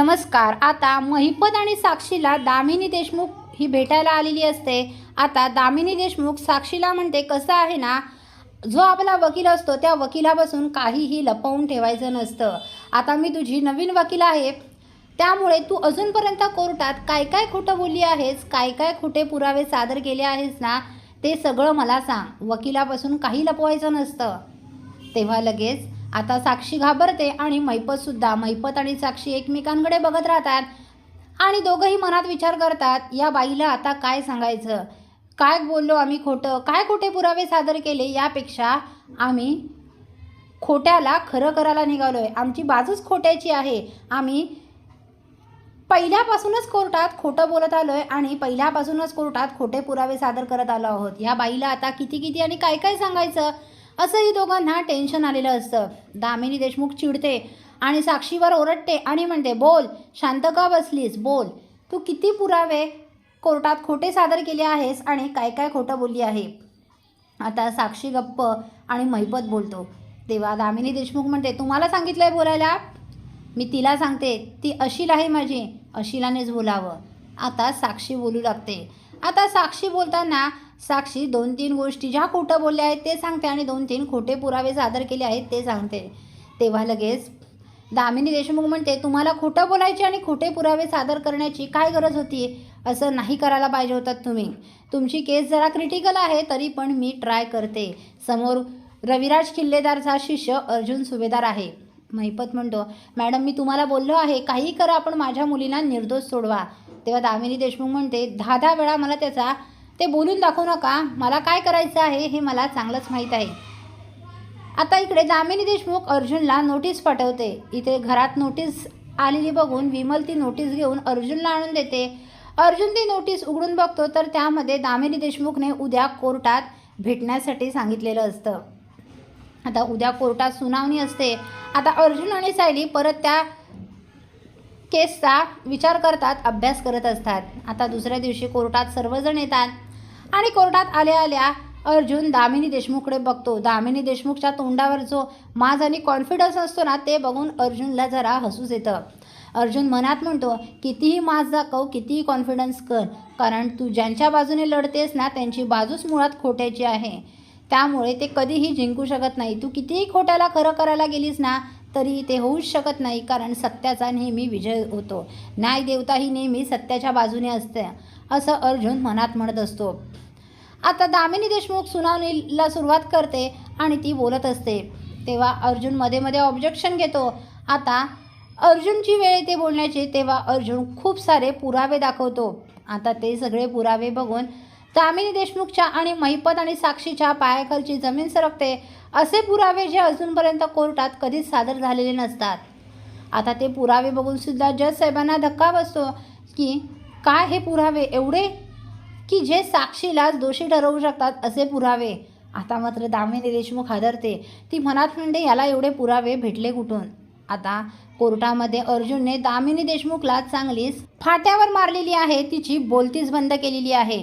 नमस्कार. आता महिपत आणि साक्षीला दामिनी देशमुख ही भेटायला आलेली असते. आता दामिनी देशमुख साक्षीला म्हणते कसं आहे ना जो आपला वकील असतो त्या वकिलापासून काहीही लपवून ठेवायचं नसतं. आता मी तुझी नवीन वकील आहे. त्यामुळे तू अजूनपर्यंत कोर्टात काय काय खोटं बोलली आहेस काय काय खोटे पुरावे सादर केले आहेस ना ते सगळं मला सांग. वकिलापासून काही लपवायचं नसतं. तेव्हा लगेच आता साक्षी घाबरते आणि मैपतसुद्धा मैपत आणि साक्षी एकमेकांकडे बघत राहतात आणि दोघंही मनात विचार करतात या बाईला आता काय सांगायचं? काय बोललो आम्ही खोटं? काय खोटे पुरावे सादर केले यापेक्षा आम्ही खोट्याला खरं करायला निघालो आहे आमची बाजूच खोट्याची आहे. आम्ही पहिल्यापासूनच कोर्टात खोटं बोलत आलो आहे आणि पहिल्यापासूनच कोर्टात खोटे पुरावे सादर करत आलो आहोत. या बाईला आता किती किती आणि काय काय सांगायचं? असंही दोघांना टेन्शन आलेलं असतं. दामिनी देशमुख चिडते आणि साक्षीवर ओरडते आणि म्हणते बोल शांत का बसलीस? बोल. तू किती पुरावे कोर्टात खोटे सादर केले आहेस आणि काय काय खोटं बोलली आहे. आता साक्षी गप्प आणि महिपत बोलतो. तेव्हा दामिनी देशमुख म्हणते तुम्हाला सांगितलं आहे बोलायला? मी तिला सांगते ती अशील आहे माझी अशिलानेच बोलावं. आता साक्षी बोलू लागते. आता साक्षी बोलताना साक्षी दोन तीन गोष्टी ज्या खोटं बोलल्या आहेत ते सांगते आणि दोन तीन खोटे पुरावे सादर केले आहेत ते सांगते. तेव्हा लगेच दामिनी देशमुख म्हणते तुम्हाला खोटं बोलायची आणि खोटे पुरावे सादर करण्याची काय गरज होती? असं नाही करायला पाहिजे होतात तुम्ही. तुमची केस जरा क्रिटिकल आहे तरी पण मी ट्राय करते. समोर रविराज किल्लेदारचा शिष्य अर्जुन सुभेदार आहे. महिपत म्हणतो मॅडम मी तुम्हाला बोललो आहे काही करा आपण माझ्या मुलीला निर्दोष सोडवा. तेव्हा दामिनी देशमुख म्हणते दहा दहा वेळा मला त्याचा ते बोलून दाखवू नका मला काय करायचं आहे हे मला चांगलंच माहीत आहे. आता इकडे दामिनी देशमुख अर्जुनला नोटीस पाठवते. इथे घरात नोटीस आलेली बघून विमल ती नोटीस घेऊन अर्जुनला आणून देते. अर्जुन ती नोटीस उघडून बघतो तर त्यामध्ये दामिनी देशमुखने उद्या कोर्टात भेटण्यासाठी सांगितलेलं असतं. आता उद्या कोर्टात सुनावणी असते. आता अर्जुन आणि सायली परत त्या केसचा विचार करतात अभ्यास करत असतात. आता दुसऱ्या दिवशी कोर्टात सर्वजण येतात. आणि कोर्टात आल्या आल्या अर्जुन दामिनी देशमुखकडे बघतो. दामिनी देशमुखच्या तोंडावर जो माज आणि कॉन्फिडन्स असतो ना ते बघून अर्जुनला जरा हसूच येतं. अर्जुन मनात म्हणतो कितीही माज दाखव कितीही कॉन्फिडन्स कर. कारण तू ज्यांच्या बाजूने लढतेस ना त्यांची बाजूच मुळात खोट्याची आहे. त्यामुळे ते कधीही जिंकू शकत नाही. तू कितीही खोट्याला खरं करायला गेलीस ना तरी ते होऊच शकत नाही कारण सत्याचा नेहमी विजय होतो. न्याय देवता ही नेहमी सत्याच्या बाजूने असते असं अर्जुन मनात म्हणत असतो. आता दामिनी देशमुख सुनावणीला सुरुवात करते आणि ती बोलत असते. तेव्हा अर्जुनमध्ये मध्ये ऑब्जेक्शन घेतो. आता अर्जुनची वेळ येते बोलण्याची तेव्हा अर्जुन खूप सारे पुरावे दाखवतो. आता ते सगळे पुरावे बघून दामिनी देशमुखच्या आणि महिपत आणि साक्षीच्या पायाखालची जमीन सरकते असे पुरावे जे अजूनपर्यंत कोर्टात कधीच सादर झालेले नसतात. आता ते पुरावे बघून सुद्धा जज साहेबांना धक्का बसतो की काय हे पुरावे एवढे? की जे साक्षीलाच दोषी ठरवू शकतात असे पुरावे. आता मात्र दामिनी देशमुख हादरते. ती मनात म्हणते याला एवढे पुरावे भेटले कुठून? आता कोर्टामध्ये अर्जुनने दामिनी देशमुखला चांगलीच फाट्यावर मारलेली आहे तिची बोलतीच बंद केलेली आहे.